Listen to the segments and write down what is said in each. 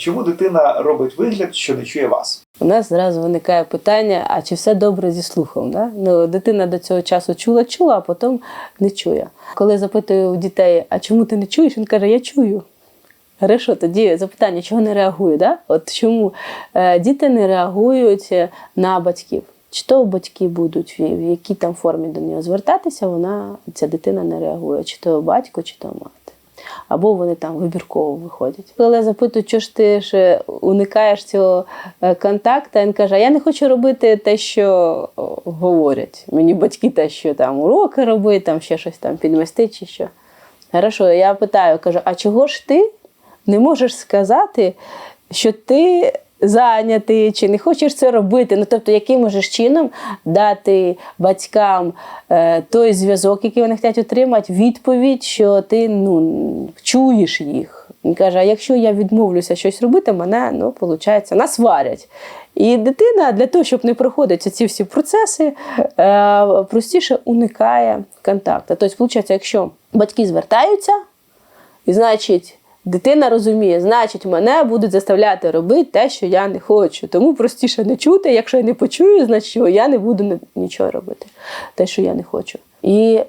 Чому дитина робить вигляд, що не чує вас? У нас зразу виникає питання: а чи все добре зі слухом? Да? Ну, дитина до цього часу чула, чула, а потім не чує. Коли запитую у дітей, а чому ти не чуєш? Він каже, я чую. Хорошо, тоді запитання, чого не реагує? Да? От чому е, діти не реагують е, на батьків? Чи то батьки будуть в якій там формі до нього звертатися, вона ця дитина не реагує, чи то батько, чи то мати. Або вони там вибірково виходять. Коли запитують, чого ж ти ж уникаєш цього е, контакту, він каже: я не хочу робити те, що говорять. Мені батьки те, що там уроки робити, там ще щось там підмести чи що. Хорошо, я питаю, кажу, а чого ж ти не можеш сказати, що ти зайнятий чи не хочеш це робити? Ну, тобто, яким можеш чином дати батькам е, той зв'язок, який вони хочуть отримати, відповідь, що ти ну, чуєш їх. Він каже: а якщо я відмовлюся щось робити, мене ну, виходить, нас. І дитина для того, щоб не проходити ці всі процеси, е, простіше уникає контакту. Тобто, виходить, якщо батьки звертаються, і значить, дитина розуміє, значить, мене будуть заставляти робити те, що я не хочу. Тому простіше не чути. Якщо я не почую, значить я не буду ні- нічого робити, те, що я не хочу. І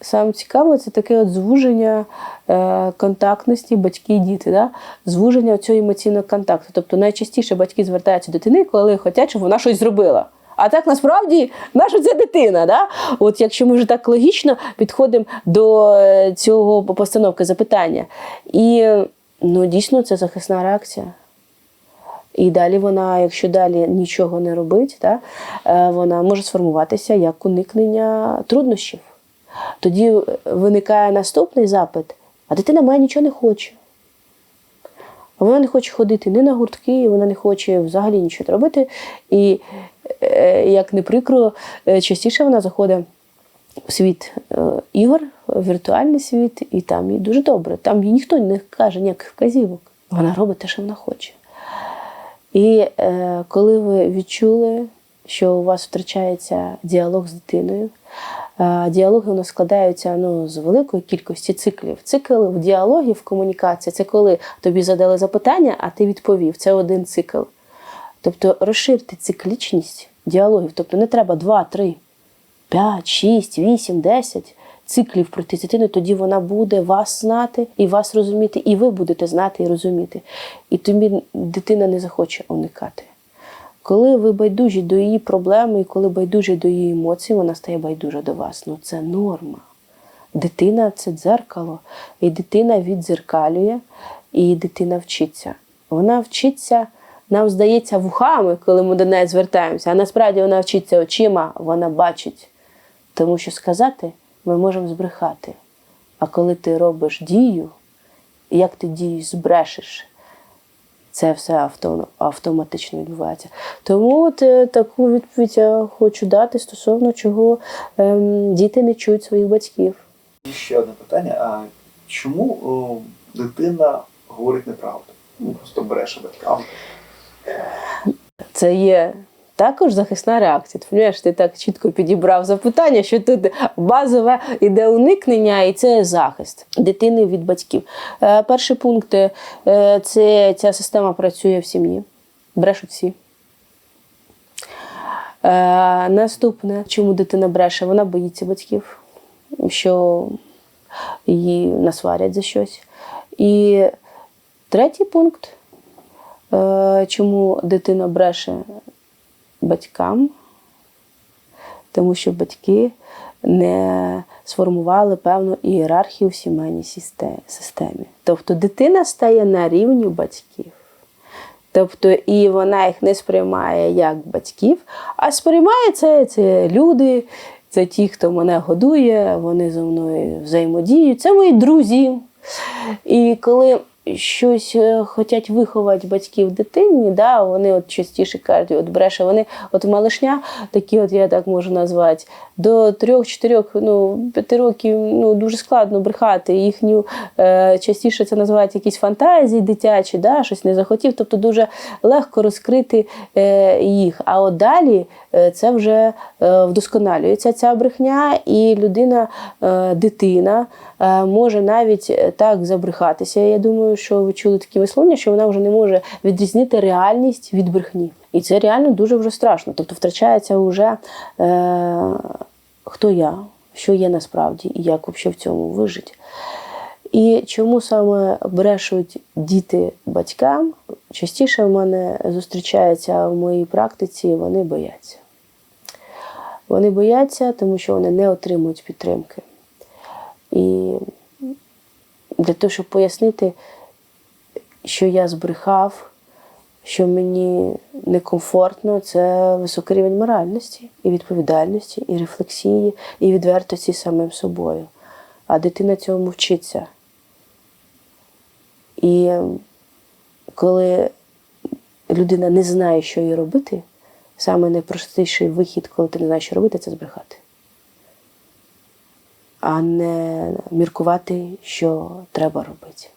саме цікаво, це таке от звуження е, контактності батьки і діти, да? звуження цього емоційного контакту. Тобто найчастіше батьки звертаються до дитини, коли хочуть, щоб вона щось зробила. А так насправді наша це дитина. Да? От якщо ми вже так логічно підходимо до е, цього постановки запитання. І ну, дійсно це захисна реакція. І далі вона, якщо далі нічого не робить, да, е, вона може сформуватися як уникнення труднощів. Тоді виникає наступний запит, а дитина моя нічого не хоче. Вона не хоче ходити ні на гуртки, вона не хоче взагалі нічого робити. І, е, як не прикро, е, частіше вона заходить в світ е, ігор, в віртуальний світ, і там їй дуже добре. Там їй ніхто не каже ніяких вказівок. Вона робить те, що вона хоче. І е, коли ви відчули, що у вас втрачається діалог з дитиною, е, діалоги у нас складаються ну, з великої кількості циклів. Цикл в діалогі, в комунікації це коли тобі задали запитання, а ти відповів. Це один цикл. Тобто розширте циклічність діалогів. Тобто не треба 2, 3, 5, 6, 8, 10 циклів пройти з тоді вона буде вас знати і вас розуміти, і ви будете знати і розуміти. І тобі дитина не захоче уникати. Коли ви байдужі до її проблеми, і коли байдужі до її емоцій, вона стає байдужа до вас. Ну це норма. Дитина це дзеркало, і дитина віддзеркалює, і дитина вчиться. Вона вчиться, нам здається, вухами, коли ми до неї звертаємося, а насправді вона вчиться очима, вона бачить. Тому що сказати ми можемо збрехати. А коли ти робиш дію, як ти дію збрешеш, це все авто, автоматично відбувається. Тому от, е, таку відповідь я хочу дати стосовно чого ем, діти не чують своїх батьків. І ще одне питання: а чому о, дитина говорить неправду? Ну, просто бреше батькам. Це є також захисна реакція. Ти розумієш, ти так чітко підібрав запитання, що тут базове іде уникнення, і це захист дитини від батьків. Е, перший пункт е, це ця система працює в сім'ї. Брешуть всі. Е, наступне, чому дитина бреше? Вона боїться батьків, що її насварять за щось. І третій пункт, чому дитина бреше батькам, тому що батьки не сформували певну ієрархію в сімейній системі. Тобто дитина стає на рівні батьків. Тобто і вона їх не сприймає як батьків, а сприймає це, це люди, це ті, хто мене годує, вони зі мною взаємодіють, це мої друзі. І коли щось е, хочуть виховати батьків дитині, да, вони от частіше кажуть, от бреше, вони от малишня, такі, от я так можу назвати, до трьох-чотирьох, ну, п'яти років ну, дуже складно брехати. Їхню е, частіше це називають якісь фантазії дитячі, да, щось не захотів. Тобто дуже легко розкрити е, їх. А от далі е, це вже е, вдосконалюється ця брехня, і людина, е, дитина е, може навіть е, так забрехатися. Я думаю, думаю, що ви чули такі висловлення, що вона вже не може відрізнити реальність від брехні. І це реально дуже вже страшно. Тобто втрачається вже е, хто я, що є насправді, і як взагалі в цьому вижити. І чому саме брешуть діти батькам? Частіше в мене зустрічається в моїй практиці, вони бояться. Вони бояться, тому що вони не отримують підтримки. І для того, щоб пояснити, що я збрехав, що мені некомфортно, це високий рівень моральності і відповідальності, і рефлексії, і відвертості самим собою. А дитина цьому вчиться. І коли людина не знає, що їй робити, саме найпростіший вихід, коли ти не знаєш, що робити, це збрехати. А не міркувати, що треба робити.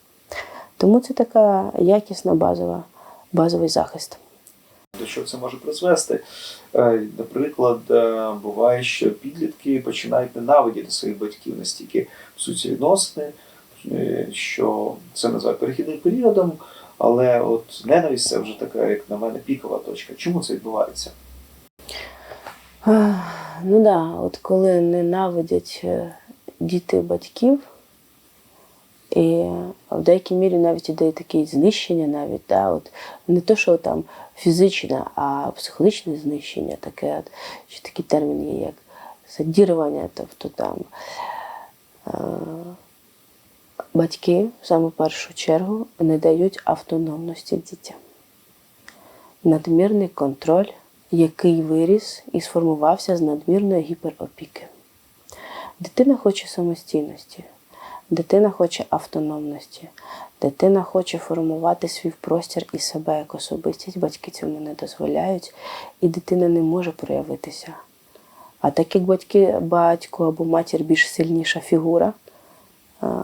Тому це така якісна базова, базовий захист. До чого це може призвести? Е, Наприклад, е, буває, що підлітки починають ненавидіти своїх батьків настільки псуться відносини, е, що це називають перехідним періодом, але от ненависть це вже така, як на мене, пікова точка. Чому це відбувається? Ну да, от коли ненавидять діти батьків, і в деякій мірі навіть іде таке знищення, навіть да, от не то, що там фізичне, а психологічне знищення, таке, от, що такий термін є, як садірування, тобто там е, батьки в першу чергу не дають автономності дітям. Надмірний контроль, який виріс і сформувався з надмірної гіперопіки. Дитина хоче самостійності, дитина хоче автономності, дитина хоче формувати свій простір і себе як особистість. Батьки цьому не дозволяють, і дитина не може проявитися. А так як батьки, батько або матір більш сильніша фігура, а,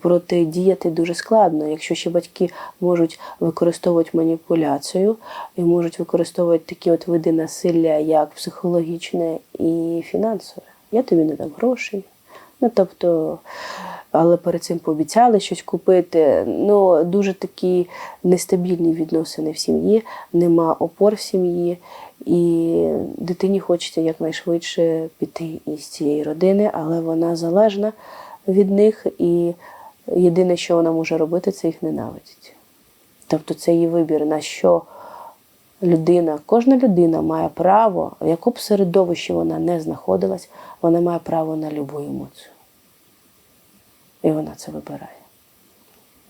протидіяти дуже складно. Якщо ще батьки можуть використовувати маніпуляцію і можуть використовувати такі от види насилля, як психологічне і фінансове. Я тобі не дам грошей. Ну, тобто, але перед цим пообіцяли щось купити. Ну, дуже такі нестабільні відносини в сім'ї, нема опор в сім'ї, і дитині хочеться якнайшвидше піти із цієї родини, але вона залежна від них, і єдине, що вона може робити, це їх ненавидіти. Тобто це її вибір, на що людина, кожна людина має право, в якому б середовищі вона не знаходилась, вона має право на любу емоцію. І вона це вибирає.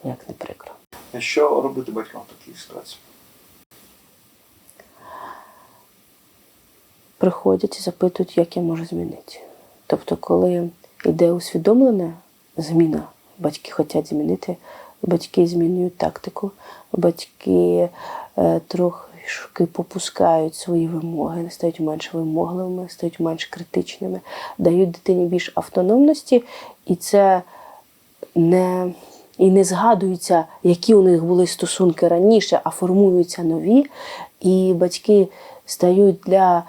Як не прикро. Що робити батькам в такій ситуації? приходять і запитують, як я можу змінити. Тобто, коли йде усвідомлена зміна, батьки хочуть змінити, батьки змінюють тактику, батьки е, трохи попускають свої вимоги, стають менш вимогливими, стають менш критичними, дають дитині більш автономності, і це не. І не згадуються, які у них були стосунки раніше, а формуються нові. І батьки стають для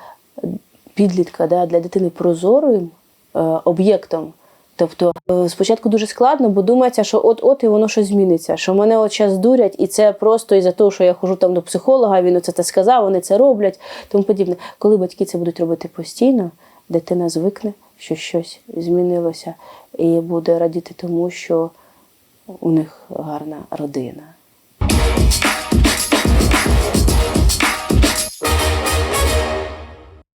підлітка, да, для дитини прозорим е, об'єктом. Тобто е, спочатку дуже складно, бо думається, що от-от і воно щось зміниться, що мене от час дурять, і це просто із-за того, що я хожу там до психолога, він оце це сказав, вони це роблять, тому подібне. Коли батьки це будуть робити постійно, дитина звикне, що щось змінилося, і буде радіти тому, що у них гарна родина.